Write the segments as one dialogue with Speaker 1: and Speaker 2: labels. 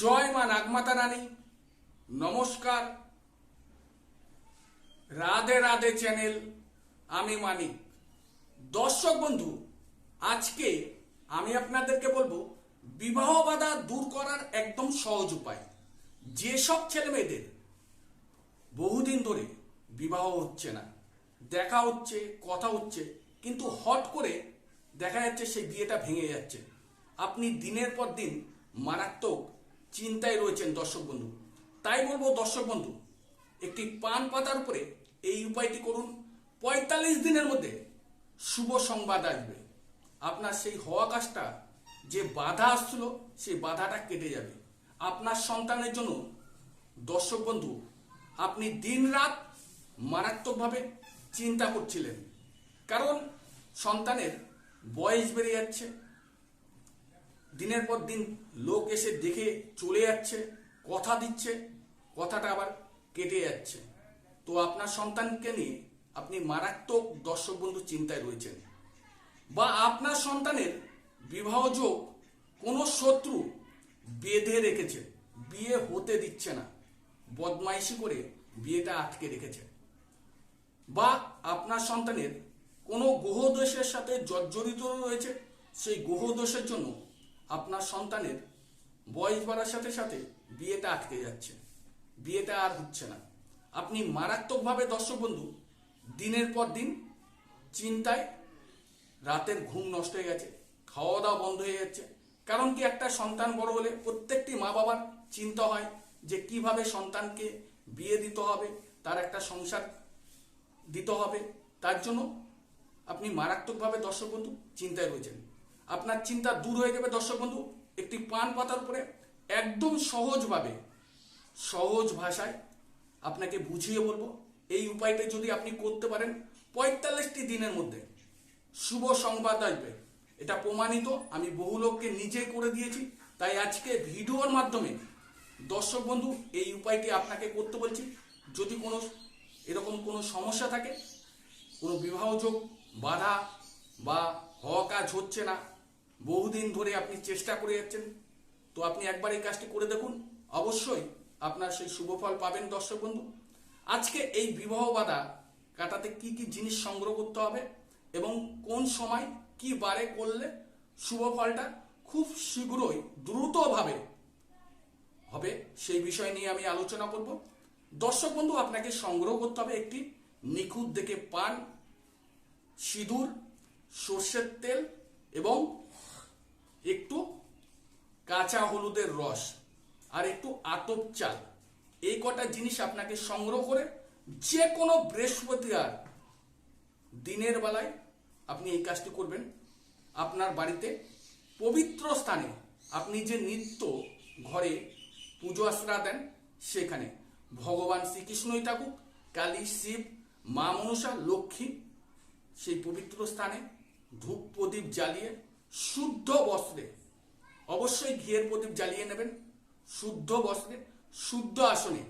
Speaker 1: জয় মা নাগমাতা রানী। নমস্কার। রাধে রাধে চ্যানেল, আমি মানিক। দর্শক বন্ধু, আজকে আমি আপনাদেরকে বলব, বিবাহ বাধা দূর করার একদম সহজ উপায়। যেসব ছেলে মেয়েদের বহুদিন ধরে বিবাহ হচ্ছে না, দেখা হচ্ছে, কথা হচ্ছে, কিন্তু হট করে দেখা যাচ্ছে সেই বিয়েটা ভেঙে যাচ্ছে। আপনি দিনের পর দিন মারাত্মক চিন্তায় রয়েছেন দর্শক বন্ধু। তাই বলব দর্শক বন্ধু, একটি পান পাতার উপরে এই উপায়টি করুন। পঁয়তাল্লিশ দিনের মধ্যে শুভ সংবাদ আসবে। আপনার সেই হওয়া কাজটা, যে বাধা আসছিল, সেই বাধাটা কেটে যাবে। আপনার সন্তানের জন্য, দর্শক বন্ধু, আপনি দিন রাত মারাত্মকভাবে চিন্তা করছিলেন। কারণ সন্তানের বয়স বেড়ে যাচ্ছে দিনের পর দিন লোক এসে দেখে চলে যাচ্ছে, কথা দিচ্ছে, কথাটা আবার কেটে যাচ্ছে। তো আপনার সন্তানকে নিয়ে আপনি মারাত্মক দর্শক বন্ধু চিন্তায় রয়েছেন। বা আপনার সন্তানের বিবাহযোগ কোনো শত্রু বেঁধে রেখেছে, বিয়ে হতে দিচ্ছে না, বদমাইশি করে বিয়েটা আটকে রেখেছে। বা আপনার সন্তানের কোনো গ্রহদোষের সাথে জর্জরিত রয়েছে, সেই গ্রহদোষের জন্য আপনার সন্তানের বয়স বাড়ার সাথে সাথে বিয়েটা আটকে যাচ্ছে। বিয়েটা আর হচ্ছে না। আপনি মারাত্মকভাবে দর্শক বন্ধু, দিনের পর দিন চিন্তায় রাতের ঘুম নষ্ট হয়ে গেছে খাওয়া দাওয়া বন্ধ হয়ে যাচ্ছে। কারণ কি একটা সন্তান বড় হলে প্রত্যেকটি মা বাবার চিন্তা হয় যে কীভাবে সন্তানকে বিয়ে দিতে হবে, তার একটা সংসার দিতে হবে। তার জন্য আপনি মারাত্মকভাবে দর্শক বন্ধু চিন্তায় রয়েছেন। আপনার চিন্তা দূর হয়ে যাবে, দর্শক বন্ধু। একটি পান পাতার উপরে একদম সহজভাবে, সহজ ভাষায় আপনাকে বুঝিয়ে বলব। এই উপায়টা যদি আপনি করতে পারেন, পঁয়তাল্লিশটি দিনের মধ্যে শুভ সংবাদ আসবে। এটা প্রমাণিত, আমি বহু লোককে নিজে করে দিয়েছি। তাই আজকে ভিডিওর মাধ্যমে দর্শক বন্ধু, এই উপায়টি আপনাকে করতে বলছি। যদি কোনো, এরকম কোনো সমস্যা থাকে, কোনো বিবাহযোগ বাধা বা হওয়া কাজ হচ্ছে না বহুদিন ধরে আপনি চেষ্টা করে যাচ্ছেন। তো আপনি একবার এই কাজটি করে দেখুন। অবশ্যই আপনার সেই শুভ ফল পাবেন দর্শক বন্ধু। আজকে এই বিবাহ বাধা কাটাতে কি কি জিনিস সংগ্রহ করতে হবে এবং কোন সময় কি বারে করলে শুভ ফলটা খুব শীঘ্রই, দ্রুতভাবে হবে সেই বিষয় নিয়ে আমি আলোচনা করব। দর্শক বন্ধু, আপনাকে সংগ্রহ করতে হবে একটি নিখুঁত দেখে পান, সিঁদুর, সর্ষের তেল এবং একটু কাঁচা হলুদের রস আর একটু আতপ চাল। এই কটা জিনিস আপনাকে সংগ্রহ করে যে কোনো বৃহস্পতিবার দিনের বেলায় আপনি এই কাজটি করবেন। আপনার বাড়িতে পবিত্র স্থানে আপনি যে নিত্য ঘরে পুজো আশ্রা দেন, সেখানে ভগবান শ্রীকৃষ্ণই থাকুক, কালী, শিব, মা মনসা লক্ষ্মী সেই পবিত্র স্থানে ধূপ প্রদীপ জ্বালিয়ে শুদ্ধ বস্ত্রে, অবশ্যই ঘিয়ের প্রদীপ জ্বালিয়ে নেবেন। শুদ্ধ বস্ত্রে, শুদ্ধ আসনে।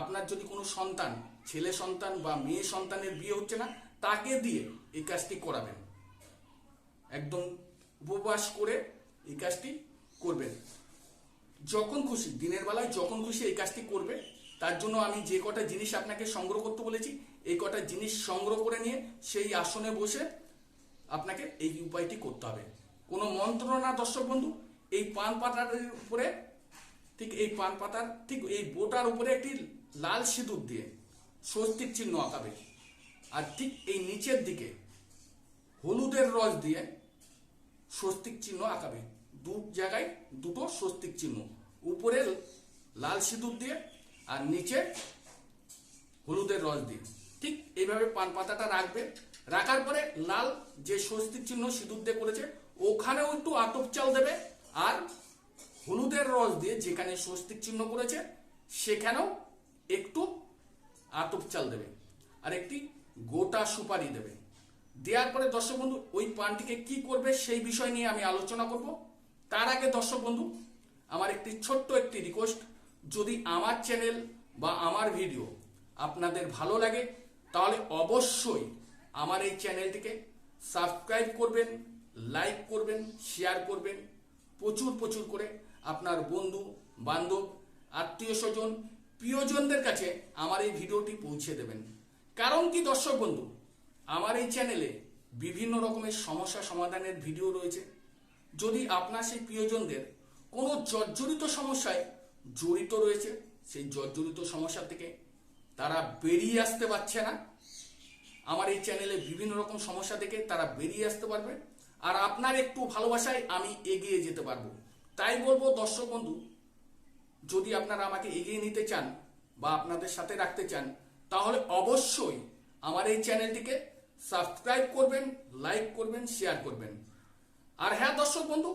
Speaker 1: আপনার যদি কোনো সন্তান, ছেলে সন্তান বা মেয়ে সন্তানের বিয়ে হচ্ছে না, তাকে দিয়ে এই কাজটি করাবেন। একদম উপবাস করে এই কাজটি করবেন। যখন খুশি, দিনের বেলায় যখন খুশি এই কাজটি করবে। তার জন্য আমি যে কটা জিনিস আপনাকে সংগ্রহ করতে বলেছি, এই কটা জিনিস সংগ্রহ করে নিয়ে সেই আসনে বসে আপনাকে এই উপায়টি করতে হবে। কোনো মন্ত্র না, দর্শক বন্ধু, এই পান পাতার উপরে, ঠিক এই পান পাতার, ঠিক এই বোটার উপরে একটি লাল সিঁদুর দিয়ে স্বস্তিক চিহ্ন আঁকাবে। আর ঠিক এই নিচের দিকে হলুদের রস দিয়ে স্বস্তিক চিহ্ন আঁকাবে। দু জায়গায় দুটো স্বস্তিক চিহ্ন, উপরে লাল সিঁদুর দিয়ে আর নিচে হলুদের রস দিয়ে। ঠিক এইভাবে পান পাতাটা রাখবে। রাখার পরে লাল যে স্বস্তিক চিহ্ন সিঁদুর দিয়ে করেছে ওখানেও একটু আতপ চাল দেবে, আর হলুদের রস দিয়ে যেখানে স্বস্তিক চিহ্ন করেছে, সেখানেও একটু আতপ চাল দেবে, আর একটি গোটা সুপারি দেবে। দেওয়ার পরে দর্শক বন্ধু, ওই পানটিকে কি করবে সেই বিষয় নিয়ে আমি আলোচনা করব। তার আগে দর্শক বন্ধু, আমার একটি ছোট্ট একটি রিকোয়েস্ট যদি আমার চ্যানেল বা আমার ভিডিও আপনাদের ভালো লাগে, তাহলে অবশ্যই আমার এই চ্যানেলটিকে সাবস্ক্রাইব করবেন লাইক করবেন শেয়ার করবেন, প্রচুর প্রচুর করে আপনার বন্ধু, বান্ধব, আত্মীয় স্বজন, প্রিয়জনদের কাছে আমার এই ভিডিওটি পৌঁছে দেবেন। কারণ কি, দর্শক বন্ধু? আমার এই চ্যানেলে বিভিন্ন রকমের সমস্যা সমাধানের ভিডিও রয়েছে। যদি আপনার সেই প্রিয়জনদের কোনো জর্জরিত সমস্যায় জড়িত রয়েছে, সেই জর্জরিত সমস্যা থেকে তারা বেরিয়ে আসতে পারছে না। আমার এই চ্যানেলে বিভিন্ন রকম সমস্যা থেকে তারা বেরিয়ে আসতে পারবে। আর আপনার একটু ভালোবাসায় আমি এগিয়ে যেতে পারব। তাই বলব, দর্শক বন্ধু, যদি আপনারা আমাকে এগিয়ে নিতে চান বা আপনাদের সাথে রাখতে চান, তাহলে অবশ্যই আমার এই চ্যানেলটিকে সাবস্ক্রাইব করবেন, লাইক করবেন, শেয়ার করবেন। আর হ্যাঁ দর্শক বন্ধু,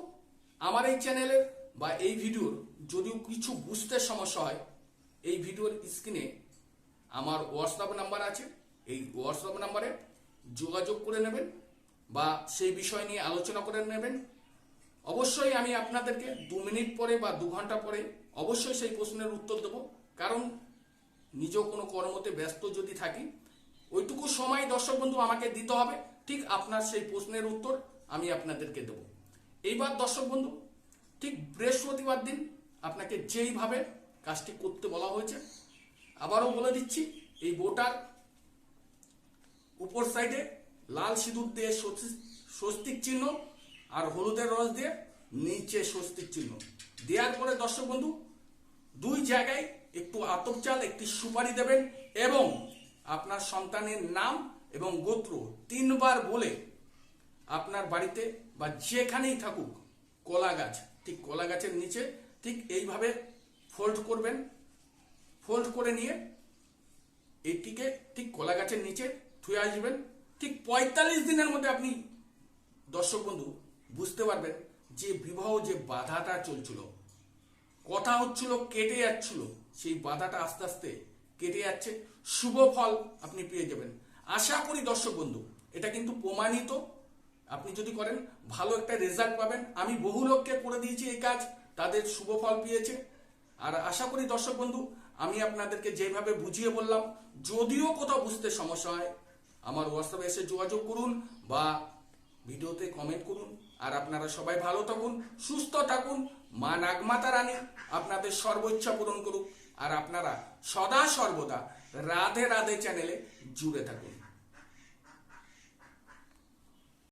Speaker 1: আমার এই চ্যানেলের বা এই ভিডিওর যদিও কিছু বুঝতে সমস্যা হয়, এই ভিডিওর স্ক্রিনে আমার হোয়াটসঅ্যাপ নাম্বার আছে। এই হোয়াটসঅ্যাপ নাম্বারে যোগাযোগ করে নেবেন। বা সেই বিষয় নিয়ে আলোচনা করে নেবেন। অবশ্যই আমি আপনাদেরকে দু মিনিট পরে বা দু ঘণ্টা পরে অবশ্যই সেই প্রশ্নের উত্তর দেব। কারণ নিজেও কোনো কর্মতে ব্যস্ত যদি থাকি, ওইটুকু সময় দর্শক বন্ধু আমাকে দিতে হবে। ঠিক আপনার সেই প্রশ্নের উত্তর আমি আপনাদেরকে দেব। এইবার দর্শক বন্ধু, ঠিক বৃহস্পতিবার দিন আপনাকে যেইভাবে কাজটি করতে বলা হয়েছে, আবারও বলে দিচ্ছি, এই বোটার উপর সাইডে লাল সিঁদুর দিয়ে স্বস্তি- স্বস্তিক চিহ্ন আর হলুদের রস দিয়ে নিচে স্বস্তিক চিহ্ন। দেওয়ার পরে দর্শক বন্ধু, দুই জায়গায় একটু আতপ চাল, একটি সুপারি দেবেন এবং আপনার সন্তানের নাম এবং গোত্র তিনবার বলে আপনার বাড়িতে বা যেখানেই থাকুক কলা গাছ, ঠিক কলা গাছের নিচে ঠিক এইভাবে ফোল্ড করবেন। ফোল্ড করে নিয়ে এটিকে ঠিক কলা গাছের নিচে থুয়ে আসবেন। ঠিক পঁয়তাল্লিশ দিনের মধ্যে আপনি দর্শক বন্ধু, বুঝতে পারবেন যে বিবাহ যে বাধাটা চলছিল, কথা হচ্ছিল কেটে যাচ্ছিল, সেই বাধাটা আস্তে আস্তে কেটে যাচ্ছে, শুভ ফল আপনি পেয়ে যাবেন। আশা করি দর্শক বন্ধু, এটা কিন্তু প্রমাণিত। আপনি যদি করেন, ভালো একটা রেজাল্ট পাবেন। আমি বহু লোককে করে দিয়েছি এই কাজ, তাদের শুভ ফল পেয়েছে। আর আশা করি দর্শক বন্ধু, আমি আপনাদেরকে যেভাবে বুঝিয়ে বললাম, যদিও কোথাও বুঝতে সমস্যা হয় আমার হোয়াটসঅ্যাপে এসে যোগাযোগ করুন বা ভিডিওতে কমেন্ট করুন। আর আপনারা সবাই ভালো থাকুন, সুস্থ থাকুন। মা নাগমাতা রানী আপনাদের সর্বোচ্চা পূরণ করুক। আর আপনারা সদা সর্বদা রাধে রাধে চ্যানেলে জুড়ে থাকুন।